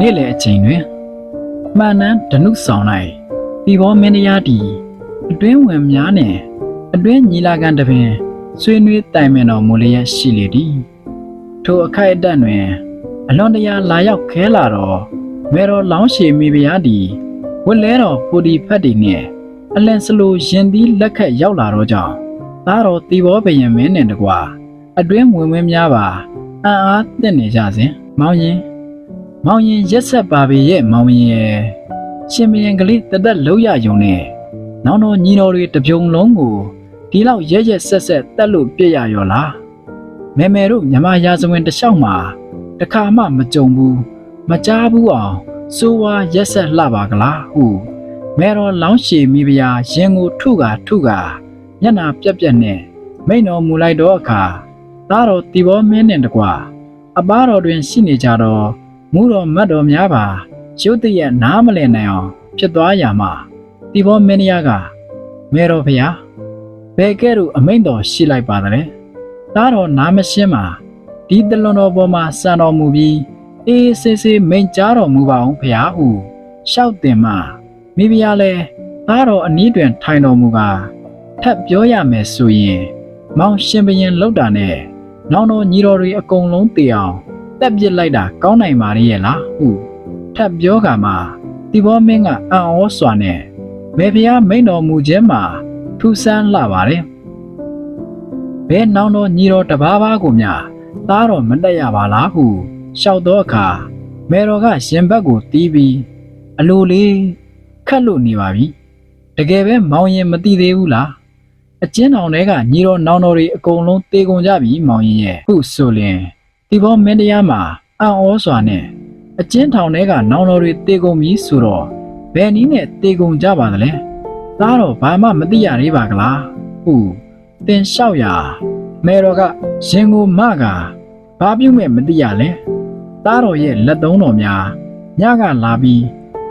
နေ့လယ်အချိန်တွင်မှန်နန်းဓနုဆောင်၌ဒီဘောမင်းတရားတီအတွင်းဝင်များနှင့်အတွင်းညီလာခံတစ်ပင်ဆွေးနွေးတိုင်ပင်တော်မူလျက်ရှိလေသည်ထိုအခိုက်အတန့်တွင် အလွန်တရာလာရောက်ခဲလာတော့မေတော်လောင်းရှည်မိဖုရားသည်ဝတ်လဲတော်ပူဒီဖတ်တီနှင့်အလန်စလိုရင်သီးလက်ခတ်ရောက်လာတော့ကြောင့်သားတော်တီဘောဘယံမင်းနှင့်တကွာအတွင်းဝင်ဝင်များပါအံ့အားသင့်နေကြစဉ်မောင်ရင် မောင်ရင်ရက်ဆက်ပါပေရဲ့မောင်ရင်ရဲ့ရှင်မရင်ကလေးတသက်လုံးရယုံနဲ့နောင်တော်ညီတော်တွေတပြုံလုံးကိုဒီလောက်ရက်ရက်ဆက်ဆက်တက်လို့ပြည့်ရရောလားမဲမဲတို့မြမရာဇဝင်တစ်လျှောက်မှာတခါမှမကြုံဘူးမကြားဘူးအောင်စိုးဝါရက်ဆက်လှပါကလားဟုမဲတော်လောင်းရှည်မိဖုရားရင်ကိုထုကထုကမျက်နာပြက်ပြက်နဲ့မိန်တော်မူလိုက်တော့အခါသားတော်တီဘောမင်းနဲ့တကွာအပားတော်တွင်ရှိနေကြတော့ မူတော်မတ်တော်များပါရုတ်တရက်နားမလည်နိုင်အောင်ဖြစ်သွားရမှာဒီဘောမင်းရကမေတော်ဖျားဘယ်ကဲ့သို့အမိန့်တော်ရှိလိုက်ပါသလဲတားတော်နားမရှင်းမှာဒီတလွန်တော်ပေါ်မှာစံတော်မူပြီးအေးဆေးဆေးမိန်ကြားတော်မူပါအောင်ဖျားဟုရှောက်တင်မှမိဖုရားလဲတားတော်အနီးတွင်ထိုင်တော်မူကာထပ်ပြောရမယ်ဆိုရင် မောင်ရှင်ဘရင်လောက်တာနဲ့နောင်တော်ညီတော်တွေအကုန်လုံးတည်အောင် တက်ပစ်လိုက်တာကောင်းနိုင်ပါရဲ့လားဟုထပ်ပြောကမှဒီဘောမင်းကအံ့ဩစွာနဲ့မေဖျားမိန်တော်မူခြင်းမှာထူးဆန်းလှပါတယ်ဘဲနောင်တော်ညီတော်တပါးပါးကိုမြသားတော်မတက်ရပါလားဟုလျှောက်တော့အခါမေတော်ကရင်ဘတ်ကိုတီးပြီးအလိုလေးခတ်လို့နေပါပြီတကယ်ပဲမောင်ရင်မသိသေးဘူးလားအကျဉ်းတော်တွေကညီတော်နောင်တော်တွေအကုန်လုံးတေကုန်ကြပြီမောင်ရင်ရဲ့ဟုဆိုလျင် ဒီဘောမင်းတရားမှာအံ့ဩစွာနဲ့အကျဉ်းထောင်ထဲကနောင်တော်တွေတေကုန်ပြီဆိုတော့ဘယ်နည်းနဲ့တေကုန်ကြပါသလဲသားတော်ဘာမှမသိရသေးပါကလားဟုတင်လျှောက်ရာမေတော်ကရင်ကိုမကဘာပြုမဲ့မသိရလဲသားတော်ရဲ့လက်သုံးတော်များညကလာပြီး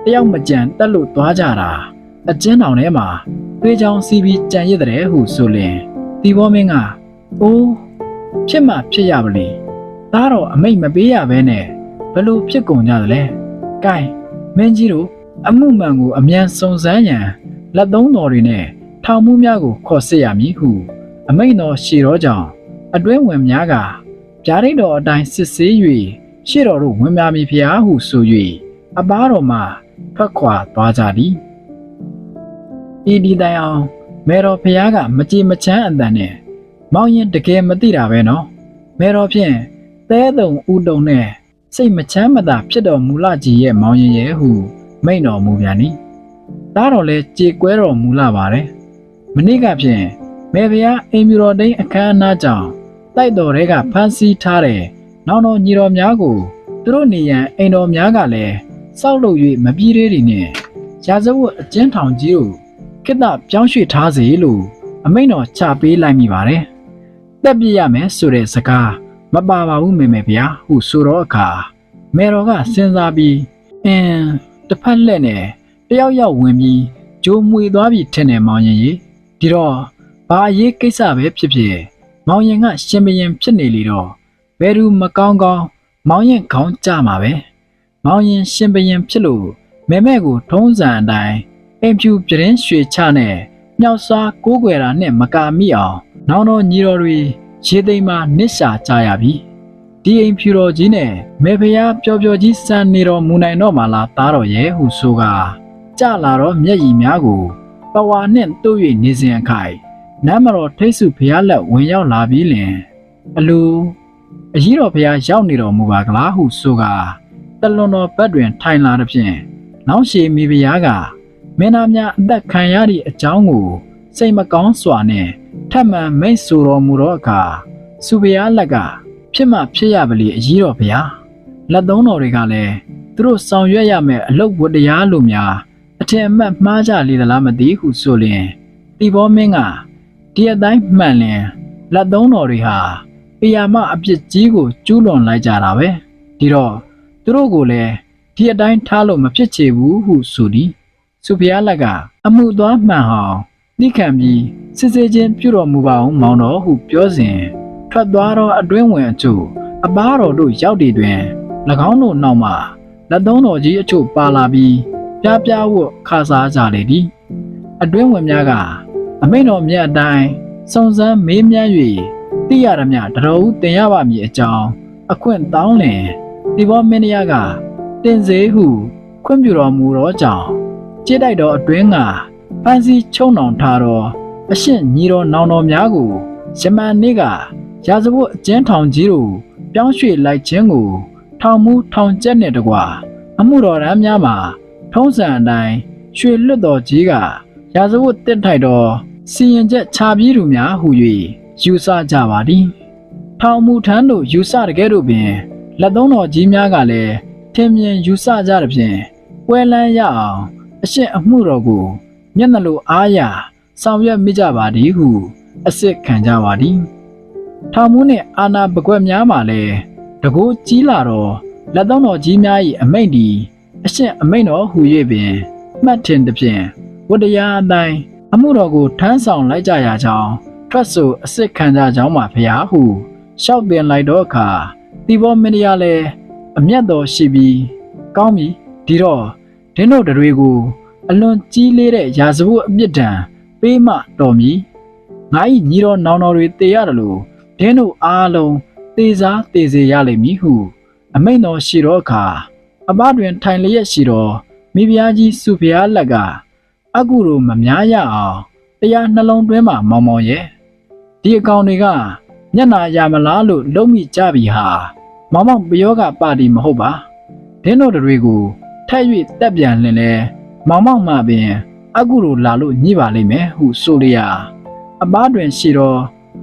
တယောက်မကြံတက်လို့သွားကြတာအကျဉ်းထောင်ထဲမှာတွေးချောင်းစီးပြီးကြံရစ်တဲ့ဟုဆိုလင်ဒီဘောမင်းကအိုးဖြစ်မှဖြစ်ရပါလေ သားတော်အမိတ်မပေးရဘဲနဲ့ဘလို့ဖြစ်ကုန်ကြသလဲ။ကဲမင်းကြီးတို့အမှုမှန်ကိုအမြန်စုံစမ်းရန်လက်သုံးတော်တွေနဲ့ထောင်မှုများကိုခေါ်စစ်ရမည်ဟုအမိတ်တော်ရှေတော်ကြောင့်အတွင်းဝင်များကဗျာဒိတ်တော်အတိုင်းစစ်ဆေး၍ရှေတော်တို့ဝင်များမည်ဖျားဟုဆို၍အပားတော်မှထွက်ခွာသွားကြသည်။ဤဒီတိုင်အောင်မေတော်ဖျားကမကြည်မချမ်းအတန်နဲ့မောင်ရင်တကယ်မသိတာပဲနော်။မေတော်ဖြင့် သဲတုံဥတုံနဲ့စိတ်မချမ်းမသာဖြစ်တော်မူလာကြီးရဲ့မောင်ရင်ရဲ့ဟု မိန့်တော်မူပြန်၏ဒါတော့လဲကြေကွဲတော်မူလာပါတယ်မနေ့ကဖြင့်မေဖျားအိမ်မြူတော်တိန်အခမ်းအနားကြောင့်တိုက်တော်တွေကဖမ်းဆီးထားတဲ့နောင်တော်ညီတော်များကိုသူတို့နေရန်အိမ်တော်များကလည်းစောက်လုပ်၍မပြေးသေးတွေနဲ့ရာဇဝတ်အကျဉ်းထောင်ကြီးကိုခိတ္တပြောင်းရွှေ့ထားစေလို့အမိန့်တော်ချပေးလိုက်မိပါတယ်တက်ပြရမယ်ဆိုတဲ့စကား မပါပါဘူးမေမေဗျာဟုဆိုတော့အခါမေတော်ကစဉ်းစားပြီးအင်းတစ်ဖက်လက်နဲ့တယောက်ယောက်ဝင်ပြီးဂျိုးမွေသွားပြီးထင်တယ်မောင်ရင်ကြီးဒီတော့ဘာအရေးကိစ္စပဲဖြစ်ဖြစ်မောင်ရင်ကရှင်ဘရင်ဖြစ်နေလေတော့ဘယ်သူမကောင်းကောင်းမောင်ရင်ခေါင်းကြမှာပဲမောင်ရင်ရှင်ဘရင်ဖြစ်လို့မဲမဲကိုထုံးစံအတိုင်းအိမ်ဖြူပြင်းရွှေချနဲ့မြောက်စားကိုးကွယ်တာနဲ့မကာမိအောင် နောင်တော်ညီတော်တွေ ရေသိမ်းမှာနစ်ရှာကြရပြီဒီအိမ်ဖြူတော်ကြီးနဲ့မေဖျားပျော်ပျော်ကြီးစံနေတော်မူနိုင်တော့မှလားသားတော်ရဲ့ဟုဆိုကကြလာတော့မျက်ရည်များကိုပဝါနှင့်တို့၍နေစဉ်အခိုင်နမ်းမတော်ထိတ်စုဖျားလက်ဝင်ရောက်လာပြီးလင်အလူအကြီးတော်ဖျားရောက်နေတော်မူပါကလားဟုဆိုကတလွန်တော်ဘက်တွင်ထိုင်လာသည်ဖြင့်နောင်ရှည်မိဖျားကမင်းသားများအသက်ခံရသည့်အကြောင်းကိုစိတ်မကောင်းစွာနဲ့ ထပ်မံမိတ်ဆိုတော်မူသောအခါစုဘုရားလက်ကဖြစ်မှဖြစ်ရပါလေအကြီးတော်ဘုရားလက်သုံးတော်တွေကလည်းသူတို့ဆောင်ရွက်ရမယ့်အလုပ်ဝတ္တရားလိုများအထင်အမှတ်မှားကြလေသလားမသိဟုဆိုလျင်တီဘောမင်းကဒီအတိုင်းမှန်လျင်လက်သုံးတော်တွေဟာအယာမအပြစ်ကြီးကိုကျူးလွန်လိုက်ကြတာပဲဒီတော့သူတို့ကိုလည်းဒီအတိုင်းထားလို့မဖြစ်ချေဘူးဟုဆိုသည်စုဘုရားလက်ကအမှုသွားမှန်ဟောင်း နိခံပြီးစစ်စစ်ချင်းပြုတော်မူပါအောင်မောင်တော်ဟုပြောစဉ်ထွက်သွားသောအတွင်းဝင်အချို့အပားတော်တို့ရောက်တည်တွင်၎င်းတို့နောက်မှလက်သုံးတော်ကြီးအချို့ပါလာပြီးပြားပြားဝတ်ခါစားကြလေသည်အတွင်းဝင်များကအမိန်တော်မြတ်အတိုင်းစုံစမ်းမေးမြန်း၍သိရသမျှတတော်ဦးတင်ရပါမည်အကြောင်းအခွင့်တောင်းလင်ဒီဘောမင်းရကတင်စေဟုခွင့်ပြုတော်မူသောကြောင့်ကြည့်တိုက်တော်အတွင်းက ပန်းစည်းချုံနှောင်ထားသောအရှင့်ညီတော်နောင်တော်များကိုယမန်နေ့ကရာဇဝတ်အကျဉ်းထောင်ကြီးတို့ပြောင်းရွှေ့လိုက်ခြင်းကို ထောင်မူထောင်ကျက်နဲ့တကွာအမှုတော်ရမ်းများမှာထုံးစံအတိုင်းရွှေလွတ်တော်ကြီးကရာဇဝတ်တစ်ထိုက်တော်စီရင်ချက်ခြာပြီးသူများဟူ၍ယူဆကြပါသည်ထောင်မူထမ်းတို့ယူဆတကယ်တို့ပင်လက်သုံးတော်ကြီးများကလည်းထင်မြင်ယူဆကြသဖြင့်ပွဲလန်းရအောင်အရှင်းအမှုတော်ကို မျက်နှာလိုအားရဆောင်ရွက်မိကြပါသည်ဟုအစစ်ခံကြပါသည်ထောင်မူနှင့်အာနာပကွက်များမှာလည်းတကူကြီးလာတော့လက်သုံးတော်ကြီးများ၏အမိန့်ဒီအရှင်းအမိန့်တော်ဟူ၍ပင်မှတ်ထင်သည်ဖြင့်ဝတ္တရားအတိုင်းအမှုတော်ကိုထမ်းဆောင်လိုက်ကြရကြောင်းထွက်ဆိုအစစ်ခံကြကြောင်းမှာဖျားဟုရှောက်ပင်လိုက်တော့အခါတီဘောမင်းရလည်းအမျက်တော်ရှိပြီးကောင်းပြီဒီတော့ဒင်းတို့တွေကို အလွန်ကြီးလေးတဲ့ရာဇဝတ်အပြစ်ဒဏ်ပေးမှတော်မည်ငါ၏ညီတော်နောင်တော်တွေတေရတယ်လို့ဒင်းတို့အားလုံးတေစားတေစေရလိမ့်မည်ဟု အမိန်တော်ရှိတော့အခါအဘတွင်ထိုင်လျက်ရှိတော်မိဖုရားကြီးစုဖျားလက်ကအကုလိုမများရအောင်တရားနှလုံးသွင်းမှမောင်မောင်ရဲ့ဒီအကောင်တွေကမျက်နာရမလားလို့လုံးမိကြပြီဟာမောင်မောင်ပယောကပါတီမဟုတ်ပါဒင်းတို့တွေကိုထက်၍တက်ပြန်လင်လဲ မောင်မောင်မှပင်အကုလိုလာလို့ညှိပါလိမ့်မယ်ဟုဆိုလျာအဘတွင်ရှိတော်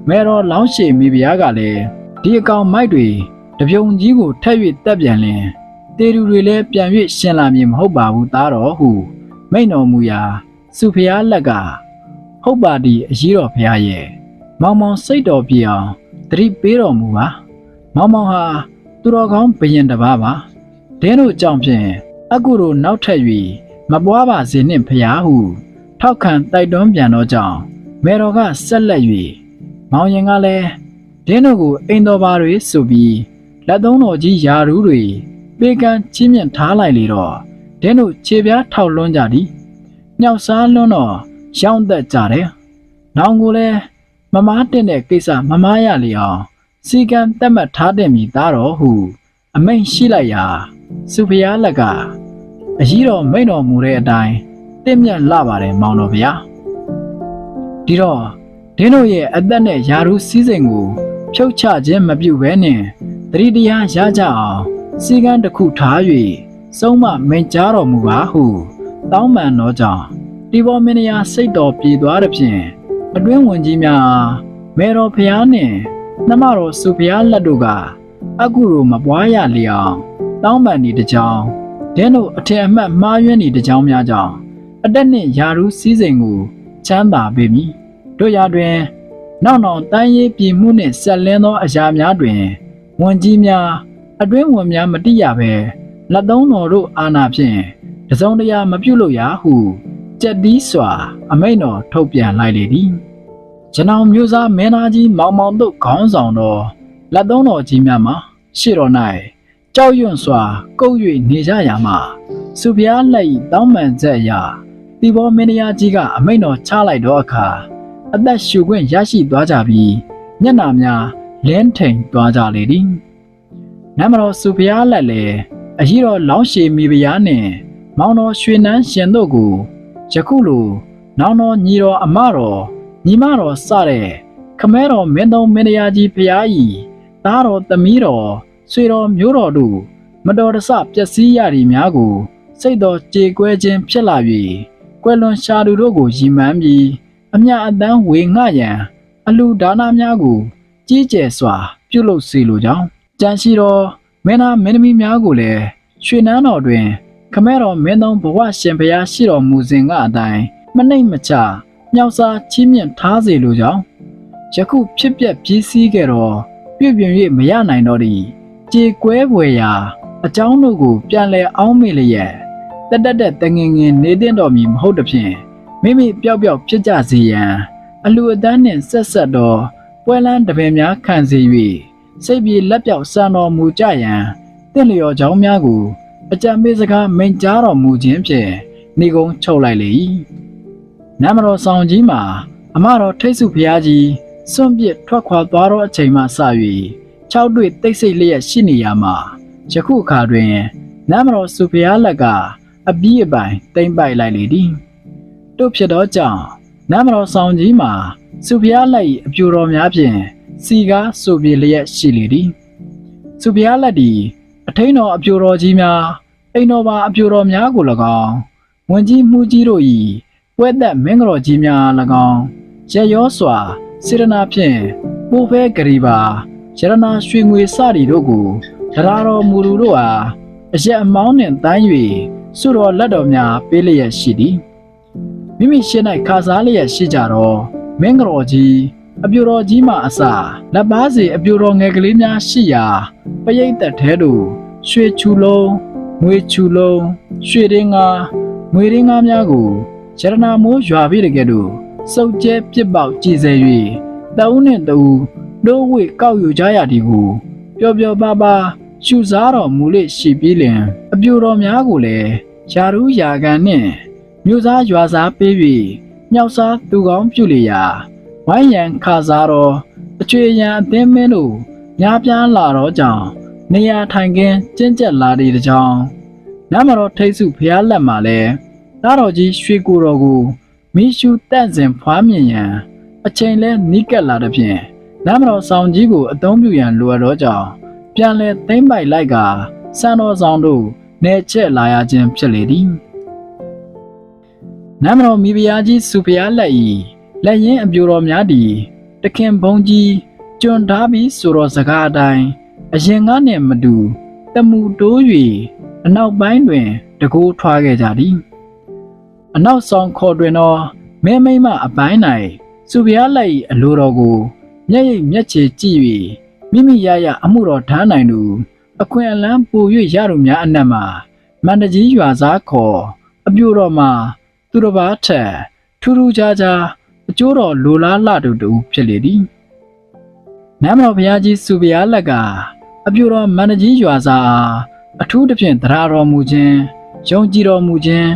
မဲတော်လောင်းရှည်မိဖုရားကလည်းဒီအကောင်မိုက်တွေတပြုံကြီးကိုထက်၍တက်ပြန်လင်တေတူတွေလည်းပြန်၍ရှင်လာမည်မဟုတ်ပါဘူးသားတော်ဟုမိန်တော်မူရာစုဖျားလက်ကဟုတ်ပါဒီအရေးတော်ဖျားရဲ့မောင်မောင်စိတ်တော်ပြေအောင်တတိပေးတော်မူပါမောင်မောင်ဟာသူတော်ကောင်းဘယင်တစ်ပါးပါဒင်းတို့ကြောင့်ဖြင့်အကုတို့နောက်ထပ်၍ မပွားပါစေနှင့်ဖျားဟုထောက်ခံတိုက်တွန်းပြန်တော့ကြောင့်မေတော်ကဆက်လက်၍မောင်ရင်ကလည်းဒင်းတို့ကိုအိမ်တော်ပါတွေဆိုပြီးလက်သုံးတော်ကြီးယာရူးတွေပေးကမ်းချင်းမြင့်ထားလိုက်လေတော့ဒင်းတို့ခြေပြားထောက်လွှန်းကြသည်ညောက်စားလွန်းတော့ရောင်းသက်ကြတယ်။နောင်ကိုလည်းမမားတင်တဲ့ကိစ္စမမားရလေအောင်စီကံတက်မှတ်ထားတဲ့မိသားတော်ဟု အမိန့်ရှိလိုက်ရာ စုဖျားလက်က အကြီးတော်မိန့်တော်မူတဲ့အတိုင်းတင့်မြတ်လာပါတယ်မောင်တော်ဗျာဒီတော့ဒင်းတို့ရဲ့အသက်နဲ့ယာရုစည်းစိမ်ကိုဖြုတ်ချခြင်းမပြုဘဲနဲ့တတိတရားရကြအောင်စီကံတစ်ခုထား၍စုံမမိန်ကြားတော်မူပါဟုတောင်းပန်တော်ကြောင့်ဒီဘောမင်းရစိတ်တော်ပြေသွားသည်ဖြင့်အတွင်းဝင်ကြီးများအားမေတော်ဖျားနှင့်နှမတော်စုဖျားလက်တို့ကအကုလိုမပွားရလျောင်းတောင်းပန်နေတကြောင် ဒင်းတို့အထင်အမှတ်မှားယွင်းနေတကြောင်များကြောင့်အတက်နှင့်ယာရုစည်းစိမ်ကိုချမ်းသာပေမည်တို့ရာတွင်နောက်နောက်တန်းရေးပြည်မှုနှင့်ဆက်လင်းသောအရာများတွင်ဝန်ကြီးများအတွင်းဝင်များမတိရဘဲလက်သုံးတော်တို့အာနာဖြင့်တစုံတရာမပြုတ်လို့ရဟုကြက်သီးစွာ အမိန်တော်ထုတ်ပြန်လိုက်လေသည်ကျွန်တော်မျိုးသားမင်းသားကြီးမောင်မောင်တို့ခေါင်းဆောင်တော်လက်သုံးတော်ကြီးများမှာရှေ့တော်၌ ကြောက်ရွံ့စွာ ကုတ်၍နေကြရမှာစုပြားလက်ဤတောင်းပန်ချက်အရာတီဘောမင်းသားကြီးကအမိန်တော်ချလိုက်တော့အခါအသက်ရှူခွင့်ရရှိသွားကြပြီးမျက်နာများလင်းထိန်သွားကြလေသည်နမတော်စုဖျားလက်လေအကြီးတော်လောင်းရှည်မိဖုရားနှင့်မောင်တော်ရွှေနန်းရှင်တို့ကိုယခုလိုနောင်တော်ညီတော်အမတော်ညီမတော်စတဲ့ခမဲတော်မင်းသုံးမင်းတရားကြီးဖျားဤသားတော်သမီးတော် ဆွေတော်မျိုးတော်တို့မတော်တဆပျက်စီးရသည်များကို စိတ်တော်ကြေကွဲခြင်းဖြစ်လာ၍ကွယ်လွန်ရှာသူတို့ကိုရည်မှန်းပြီးအမြအတမ်းဝေငှရန် အလူဒါနများကို ကြီးကျယ်စွာ ပြုလုပ်စေလိုကြောင်းကြံရှိတော်မင်းသားမင်းသမီးများကိုလည်းရွှေနန်းတော်တွင် ခမဲတော်မင်းသုံးဘဝရှင်ဖျားရှိတော်မူစဉ်ကအတိုင်းမနှိမ်မချမြောက်စားချီးမြှင့်ထားစေလိုကြောင်းယခုဖြစ်ပျက်ပြီးစီးခဲ့တော့ပြုပြင်၍မရနိုင်တော့သည် ကြေကွဲပွေရာ အကြောင်းတို့ကို ပြန်လဲအောင်းမေလျက်တက်တက်တဲ့တငင်ငင်နေတင်တော်မူမဟုတ်သဖြင့်မိမိပျောက်ပျောက်ဖြစ်ကြစေရန်အလူအတန်းနှင့်ဆက်ဆက်သောပွဲလန်းတပင်များခံစေ၍စိတ်ပြေလက်ပြောက်စံတော်မူကြရန်တင့်လျော်ကြောင်းများကိုအကြံပေးစကားမိန်ကြားတော်မူခြင်းဖြင့်နေကုန်းချုပ်လိုက်လေ၏နမတော်ဆောင်ကြီးမှာ အမတော်ထိတ်စုဖျားကြီးစွန့်ပစ်ထွက်ခွာသွားသောအချိန်မှစ၍ ၆တွေ့တိတ်ဆိတ်လျက်ရှိနေရမှာယခုအခါတွင်နမတော်စုဖျားလက်ကအပီးအပိုင်တိမ့်ပိုက်လိုက်လေသည်တို့ဖြစ်သောကြောင့်နမတော်ဆောင်ကြီးမှာစုဖျားလက်၏အပြူတော်များဖြင့်စီကားဆိုပြေလျက်ရှိလေသည်စုဖျားလက်သည်အထိန်တော်အပြူတော်ကြီးများအိမ်တော်ပါအပြူတော်များကို၎င်းဝင်ကြီးမှုကြီးတို့၏ပွဲသက်မင်းကတော်ကြီးများ၎င်းရက်ရောစွာစေရနာဖြင့်ပိုးဖဲဂရီပါ ရတနာရွှေငွေစရီတို့ကိုဒရာတော်မူလူတို့အားအရက်အမောင်းနှင့်တိုင်း၍စွတော်လက်တော်များပေးလျက်ရှိသည်မိမိရှင်း၌ခါစားလျက်ရှိကြတော့မင်းကတော်ကြီးအပြူတော်ကြီးမှအစလက်ပါစီအပြူတော်ငယ်ကလေးများရှိရာပရိတ်သက်ထဲသို့ရွှေချူလုံးငွေချူလုံးရွှေရင်းငါငွေရင်းငါများကိုရတနာမိုးရွာပြီးတကယ်လို့စုပ်ကျဲပြစ်ပေါက်ကြည်စေ၍တအုပ်နှင့်တ အူဒိုးဝိကောက်ယူကြရသည်ကိုပျော်ပျော်ပါပါရှုစားတော်မူလေရှိပြီးလင် အပြူတော်များကိုလည်းယာရူးယာကန်နှင့်မြို့သားရွာသားပေး၍မြောက်စားသူကောင်းပြုလေရာဝိုင်းရန်ခါစားတော်အချွေရန်အသင်းမင်းတို့များပြားလာတော့ကြောင့်နေရာထိုင်ခင်းကျင့်ကြက်လာတဲ့ကြောင့်နမတော်ထိတ်စုဖျားလက်မှာလဲသားတော်ကြီးရွှေကိုတော်ကိုမိရှုတန့်စင်ဖွားမြင်ရန်အချိန်လဲနီးကပ်လာတဲ့ဖြင့် နမတော်ဆောင်ကြီးကိုအသုံးပြုရန်လိုအပ်တော့ကြောင့်ပြန်လဲသိမ့်ပိုက်လိုက်ကစံတော်ဆောင်တို့နေချက်လာရခြင်းဖြစ်လေသည်နမတော်မိဖုရားကြီးစုဖျားလက်ဤလက်ရင်အပြိုတော်များသည်တခင်ဘုံကြီးကျွန်းထားပြီးဆိုတော်စကားအတိုင်းအရင်ကနှင့်မတူတမူတိုး၍အနောက်ပိုင်းတွင် တကိုးထွားခဲ့ကြသည်အနောက်ဆောင်ခေါ်တွင်သောမဲမိမ့်မအပိုင်း၌စုဖျားလက်၏အလိုတော်ကို မျက်ရည်မျက်ခြေကြည့်၍မိမိရရအမှုတော်ထားနိုင်သူအခွင့်အလမ်းပို၍ရသူများအနက်မှာမန္တကြီးရွာသားခေါ်အပြိုတော်မှာသူတစ်ပါးထက်ထူးထူးခြားခြားအကျိုးတော်လိုလားလှတူတူဖြစ်လေသည်နမ်းတော်ဘုရားကြီးစုဘုရားလက်ကအပြိုတော်မန္တကြီးရွာသားအားအထူးသဖြင့်တရားတော်မူခြင်းယုံကြည်တော်မူခြင်း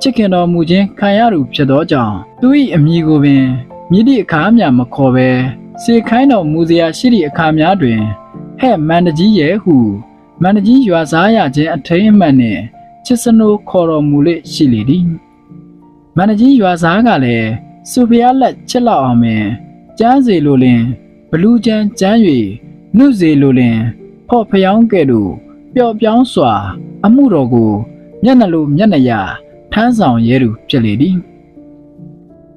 ချစ်ခင်တော်မူခြင်းခံရသူဖြစ်သောကြောင့်သူ၏အမည်ကိုပင်မြစ်သည့်အခါမျှမခေါ်ဘဲ စေခိုင်းတော်မူစရာရှိသည့်အခါများတွင်ဟဲ့မန္တကြီးရဲ့ဟုမန္တကြီးရွာစားရခြင်းအထိန်အမှန်နှင့်ချစ်စနိုးခေါ်တော်မူလေရှိလေသည်မန္တကြီးရွာစားကလည်းစုဖျားလက်ချစ်လောက်အောင်ပင်ကျမ်းစီလိုလင်ဘလူးချမ်းကျမ်း၍နှုတ်စီလိုလင်ဖော့ဖျောင်းကဲ့သို့ပျော့ပြောင်းစွာ အမှုတော်ကိုမျက်နှာလိုမျက်နှာရထမ်းဆောင်ရဲသူဖြစ်လေသည်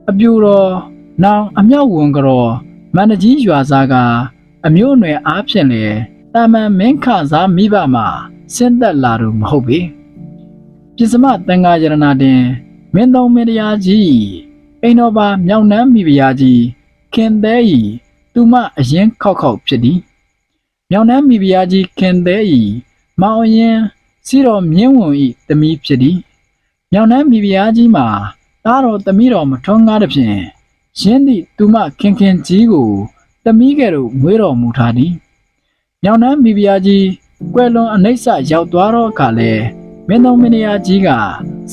အပြူတော်နောင်အမြောက်ဝန်ကြော မန္တကြီးရွာစားကအမျိုးအနွယ်အားဖြင့်လေတာမန်မင်းခစားမိဘမှာဆင်းသက်လာသူမဟုတ်ပေပြစ္စမတန်ဃာယရနာတင်မင်းတော်မင်းတရားကြီးအိမ်တော်ပါမြောင်နှမ်းမိဖုရားကြီးခင်သေးဤသူမအရင်ခောက်ခောက်ဖြစ်သည်မြောင်နှမ်းမိဖုရားကြီးခင်သေးဤမောင်အရင်စီတော်မြင်းဝန်ဤတမီးဖြစ်သည်မြောင်နှမ်းမိဖုရားကြီးမှာသားတော်တမီးတော်မထွန်းကားသည်ဖြင့် ရင်းသည့်သူမခင်ခင်ကြီးကိုတမီးကဲ့သို့မွေးတော်မူထားသည်။ညောင်နှမ်းမိဖုရားကြီးကွယ်လွန်အနိစ္စရောက်သွားတော့အခါလဲမင်းတော်မင်းရာကြီးက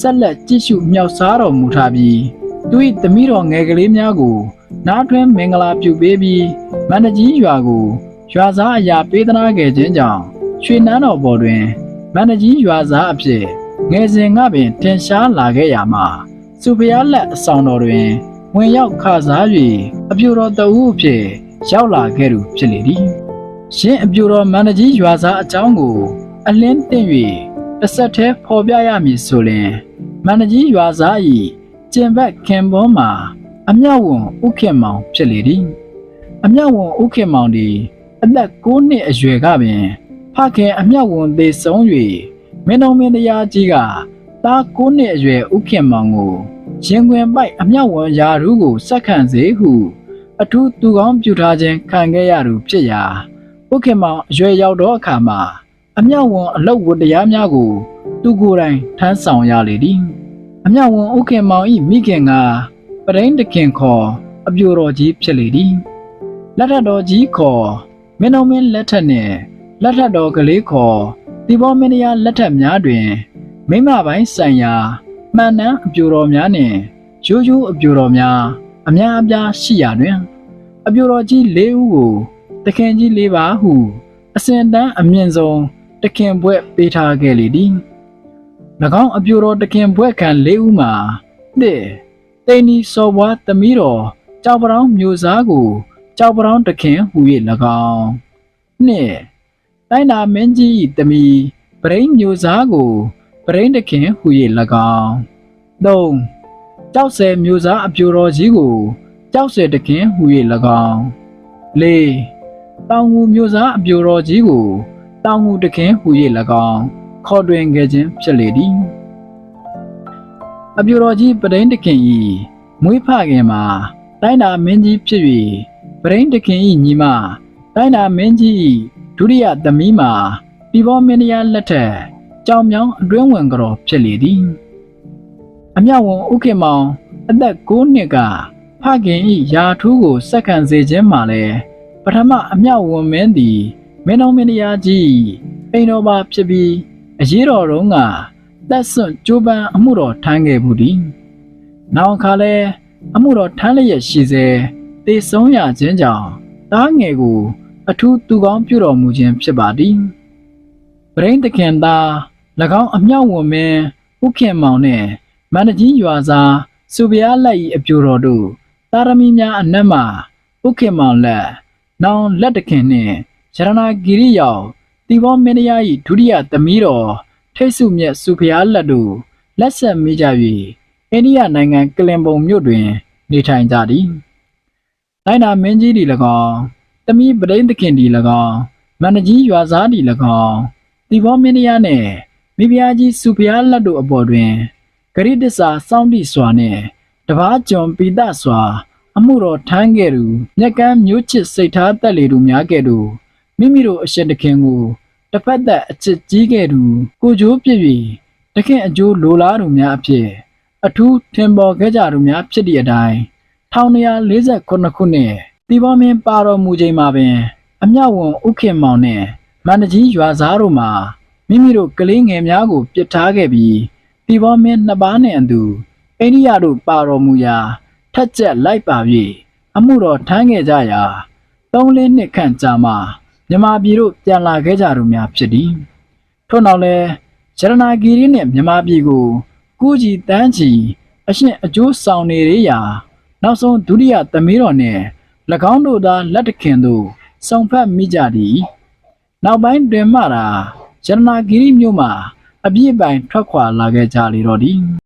ဆက်လက်ကြည့်ရှုမြောက်စားတော်မူထားပြီးသူ၏တမီးတော်ငယ်ကလေးများကို နားထွင်းမင်္ဂလာပြုပေးပြီးမန္တကြီးရွာကိုရွာသားအရာပေးသနာခဲ့ခြင်းကြောင့်ရွှေနန်းတော်ပေါ်တွင်မန္တကြီးရွာသားအဖြစ်ငယ်စဉ်ကပင်ထင်ရှားလာခဲ့ရမှာစုဖျားလက်အဆောင်တော်တွင် ဝင်ရောက်ခစား၍အပြူတော်တအုပ်အဖြစ်ရောက်လာခဲ့သူဖြစ်လေသည်။ရှင်အပြူတော်မန္တကြီးရွာသားအကြောင်းကို အလင်းတင်၍တစ်ဆက်တည်းဖော်ပြရမည်ဆိုလျှင်မန္တကြီးရွာသား၏ကျင်ဘက်ခင်ပေါ်မှာအမြောက်ဝန်ဥခင်မောင်ဖြစ်လေသည်။အမြောက်ဝန်ဥခင်မောင်သည် အသက်9နှစ်အရွယ်ကပင်ဖခင်အမြောက်ဝန်သေးဆုံး၍မင်းတော်မင်းတရားကြီးကသား9နှစ်အရွယ်ဥခင်မောင်ကို ရင်ခွင်ပိုက်အမြောက်ဝန်ယာရုကိုစက္ခံစေဟု အထူးသူကောင်းပြုထားခြင်းခံခဲ့ရသူဖြစ်ရာဥခင်မောင်အရွယ်ရောက်သောအခါမှာအမြောက်ဝန်အလုတ်ဝတ္တရားများကို သူကိုယ်တိုင်ထမ်းဆောင်ရလေသည်အမြောက်ဝန်ဥခင်မောင်၏မိခင်ကပရိန်တခင်ခေါ်အပြိုတော်ကြီးဖြစ်လေသည်လက်ထက်တော်ကြီးခေါ်မင်းတော်မင်းလက်ထက်နှင့်လက်ထက်တော်ကလေးခေါ်ဒီဘောမင်းတရားလက်ထက်များတွင်မိမပိုင်းဆိုင်ရာ မှန်နှံအပြိုတော်များနှင့်ရိုးရိုးအပြိုတော်များအများအပြားရှိရာတွင် အပြိုတော်ကြီး၄ဦးကိုတခင်ကြီး၄ပါးဟု အစဉ်တန်းအမြင့်ဆုံးတခင်ဘွဲ့ပေးထားခဲ့လေသည်၎င်းအပြိုတော်တခင်ဘွဲ့ခံ၄ဦးမှာတစ်တိန်နီစော်ဘွားသမီးတော်ကြောက်ပရောင်းမျိုးစားကိုကြောက်ပရောင်းတခင်ဟူ၍၎င်းနှစ်တိုင်းနာမင်းကြီး၏သမီးပရိန်မျိုးစားကို ပရိန်တခင်ဟူ၍၎င်းသုံးကြောက်ဆယ်မျိုးစားအပြိုတော်ကြီးကိုကြောက်ဆယ်တခင်ဟူ၍၎င်းလေးတောင်ငူမျိုးစားအပြိုတော်ကြီးကိုတောင်ငူတခင်ဟူ၍၎င်းခေါ်တွင်ခဲ့ခြင်းဖြစ်လေသည်အပြိုတော်ကြီးပရိန်တခင်ဤမွေးဖခင်မှာတိုင်းနာမင်းကြီးဖြစ်၍ပရိန်တခင်ဤညီမတိုင်းနာမင်းကြီးဤဒုတိယသမီးမှာပြည်ပေါ်မင်းတရားလက်ထက် ကြောင်မြောင်းအတွင်းဝင်ကြော်ဖြစ်လေသည်အမြောက်ဝန်ဥခင်မောင် အသက်9နှစ်ကဖခင်ဤယာထူးကိုစက္ကန့်စေခြင်းမှာလဲပထမအမြောက်ဝန်မင်းသည်မင်းတော်မင်းတရားကြီးအိမ်တော်ပါဖြစ်ပြီးအရေးတော်တုန်းကသက်စွန့်ကြိုးပမ်းအမှုတော်ထမ်းခဲ့မှုသည်။နောက်အခါလဲအမှုတော်ထမ်းလျက်ရှိစေတေဆုံးရခြင်းကြောင့်တားငယ်ကို အထူးသူကောင်းပြုတော်မူခြင်းဖြစ်ပါသည်။ပရိန်တခင်သား၎ င်းအမြောက်ဝန်မင်းဥခင်မောင်နှင့်မန္တကြီးရွာသားစုပြားလက်၏အပြိုတော်တို့တာရမီများအနက်မှဥခင်မောင်လက်နောင်လက်တခင်နှင့်ရတနာဂီရိယောင်တီဘောမင်းတရား၏ဒုတိယသမီးတော်ထိတ်ဆုမြတ်စုဖျားလက်တို့လက်ဆက်မိကြ၍အိန္ဒိယနိုင်ငံကလင်ပုံမြို့တွင် နေထိုင်ကြသည်။နိုင်နာမင်းကြီးဒီ၎င်းတမီးပရိန်သခင်ဒီ၎င်းမန္တကြီးရွာသားဒီ၎င်းဒီဘောမင်းတရားနှင့် မိဖုရားကြီးစုဖျားလက်တို့အပေါ်တွင်ဂရိတ္တစာစောင့်တိစွာနှင့်တပားကျွန်ပိတစွာ အမှုတော်ထမ်းခဲ့သူမြက်ကမ်းမျိုးချစ်စိတ်ထားတက်လေသူများကဲ့သို့မိမိတို့အရှင်တခင်ကိုတစ်ဖက်သက်အချစ်ကြီးခဲ့သူကိုကျိုးပြည့်၍တခင်အကျိုးလိုလားသူများအဖြစ်အထူးထင်ပေါ်ခဲ့ကြသူများဖြစ်သည့်အတိုင်း1948ခုနှစ်တီဘောမင်းပါတော်မူချိန်မှာပင် အမြောက်ဝန်ဥခင်မောင်နှင့်မန္တကြီးရွာသားတို့မှာ မိမိတို့ကလေးငယ်များကိုပစ်ထားခဲ့ပြီးတီဘောမင်းနှစ်ပါးနှင့်အတူအိန္ဒိယတို့ပါတော်မူရာထက်ကျက်လိုက်ပါ၍အမှုတော်ထမ်းခဲ့ကြရာ3လနှစ်ခန့်ကြာမှမြမပြည်တို့ပြန်လာခဲ့ကြတို့များဖြစ်သည်ထို့နောက်လဲရတနာဂီရီနှင့်မြမပြည်ကိုကူးကြီးတန်းချီအရှင်အကျိုးဆောင်နေရရာနောက်ဆုံးဒုတိယသမီးတော်နှင့်၎င်းတို့သာလက်တခင်တို့စုံဖက်မိကြသည်နောက်ပိုင်းတွင်မှသာ ရတနာဂီရီမြို့မှအပြည့်ပိုင်ထွက်ခွာလာခဲ့ကြလေတော့သည်